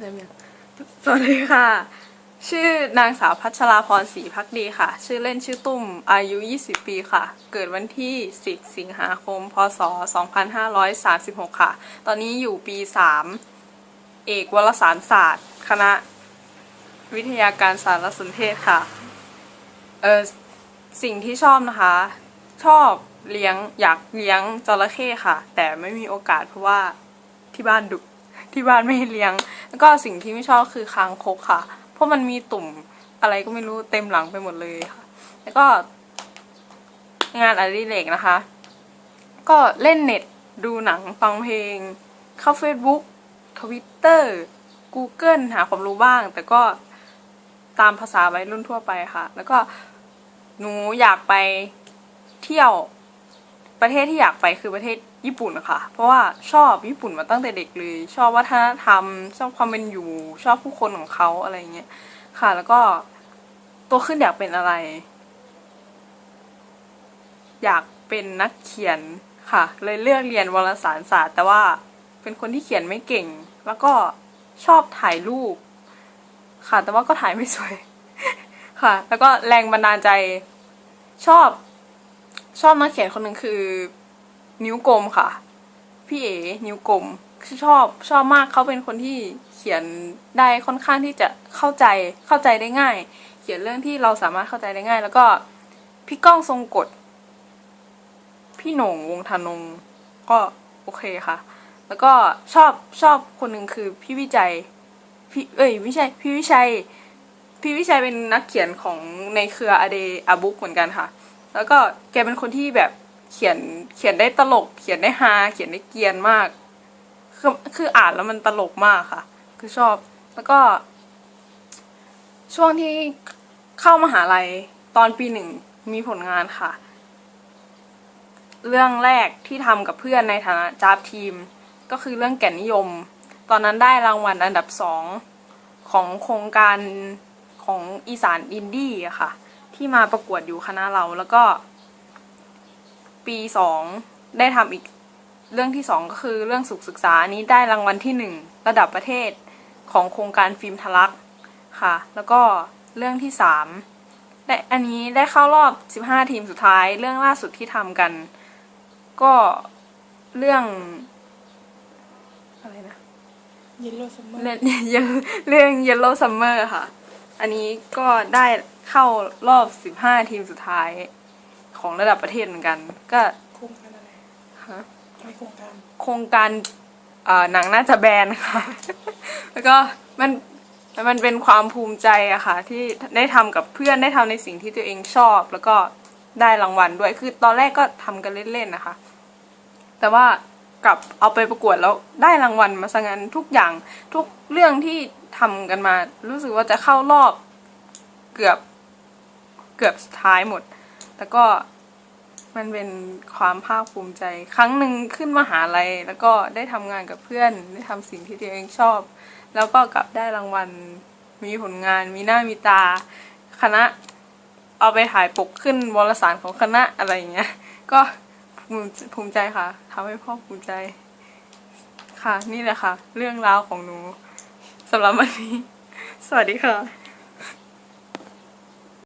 เริ่มยังสวัสดีค่ะ ชื่อนางสาวพัชราพรศรีพักดีค่ะ ชื่อเล่นชื่อตุ้ม อายุ 20 ปีค่ะ เกิดวันที่ 10 สิงหาคม พศ 2536 ค่ะ ตอนนี้อยู่ปี 3 เอกวารสารศาสตร์ คณะวิทยาการสารสนเทศค่ะ เออสิ่งที่ชอบนะคะ ชอบเลี้ยงอยากเลี้ยงจระเข้ค่ะ แต่ไม่มีโอกาสเพราะว่าที่บ้านดุที่บ้านไม่ให้เลี้ยง แล้วก็สิ่งที่ไม่ชอบคือคางคกค่ะ เพราะมันมีตุ่มอะไรก็ไม่รู้เต็มหลังไปหมดเลยค่ะ แล้วก็ งานอดิเรกนะคะ ก็เล่นเน็ตดูหนังฟังเพลง เข้า Facebook Twitter Google หาความรู้บ้าง แต่ก็ตามภาษาวัยรุ่นทั่วไปค่ะ แล้วก็หนูอยากไปเที่ยวประเทศที่อยากไปคือประเทศ ญี่ปุ่นค่ะ เพราะว่าชอบญี่ปุ่นมาตั้งแต่เด็กเลย ชอบวัฒนธรรม ชอบความเป็นอยู่ ชอบผู้คนของเขาอะไรเงี้ยค่ะ แล้วก็โตขึ้นอยากเป็นอะไร อยากเป็นนักเขียนค่ะ เลยเลือกเรียนวารสารศาสตร์ แต่ว่าเป็นคนที่เขียนไม่เก่ง แล้วก็ชอบถ่ายรูป ค่ะ แต่ว่าก็ถ่ายไม่สวย ค่ะ แล้วก็แรงบันดาลใจชอบชอบนักเขียนคนหนึ่งคือ นิ้วกลมค่ะ พี่เอ๋นิ้วกลมชอบชอบมากเขาเป็นคนที่เขียนได้ค่อนข้างที่จะเข้าใจเข้าใจได้ง่าย เขียนเรื่องที่เราสามารถเข้าใจได้ง่าย แล้วก็พี่ก้องทรงกฎพี่หน่งวงธนงก็โอเคค่ะ แล้วก็ชอบชอบคนหนึ่งคือพี่วิจัยพี่เอ้ยไม่ใช่พี่วิชัย พี่วิชัยเป็นนักเขียนของในเครืออเดอาบุ๊กเหมือนกันค่ะ แล้วก็แกเป็นคนที่แบบ เขียนเขียนได้ตลก เขียนได้ฮาเขียนได้เกียนมาก คือคืออ่านแล้วมันตลกมากค่ะ คือชอบ แล้วก็ ช่วงที่เข้ามาหาลัยตอนปีหนึ่งมีผลงานค่ะ เรื่องแรกที่ทำกับเพื่อนในฐานะจ้าบทีม ก็คือเรื่องแก่นนิยม ตอนนั้นได้รางวัลอันดับสองของโครงการของอีสานอินดี้ค่ะ ที่มาประกวดอยู่คณะเราแล้วก็ ปีสองได้ทำอีกเรื่องที่สองก็คือเรื่องสุขศึกษาอันนี้ได้รางวัลที่หนึ่งระดับประเทศของโครงการฟิล์มทะลักค่ะ แล้วก็เรื่องที่สามได้อันนี้ได้เข้ารอบสิบห้าทีมสุดท้าย เรื่องล่าสุดที่ทำกัน ก็เรื่องอะไรนะเยลโล่ซัมเมอร์เรื่องเรื่อง Yellow Summer ค่ะ อันนี้ก็ได้เข้ารอบ 15 ทีมสุดท้าย ของระดับประเทศเหมือนกัน ก็โครงการอะไรฮะไม่โครงการโครงการเอ่อหนังน่าจะแบนค่ะ แล้วก็มันมันเป็นความภูมิใจอะค่ะ ที่ได้ทำกับเพื่อนได้ทำในสิ่งที่ตัวเองชอบ แล้วก็ได้รางวัลด้วยคือตอนแรกก็ทำกันเล่นๆนะคะ แต่ว่ากลับเอาไปประกวดแล้วได้รางวัลมาซะงั้นทุกอย่างทุกเรื่องที่ทำกันมา รู้สึกว่าจะเข้ารอบเกือบเกือบสุดท้ายหมด แต่ก็มันเป็นความภาคภูมิใจ ครั้งหนึ่งขึ้นมหาลัยแล้วก็ได้ทำงานกับเพื่อน ได้ทำสิ่งที่ตัวเองชอบ แล้วก็กลับได้รางวัล มีผลงาน มีหน้ามีตา คณะเอาไปถ่ายปกขึ้นวารสารของคณะอะไรอย่างเงี้ย ก็ภูมิภูมิใจค่ะทำให้พ่อภูมิใจ ค่ะ นี่แหละค่ะ เรื่องราวของหนูสำหรับวันนี้ สวัสดีค่ะ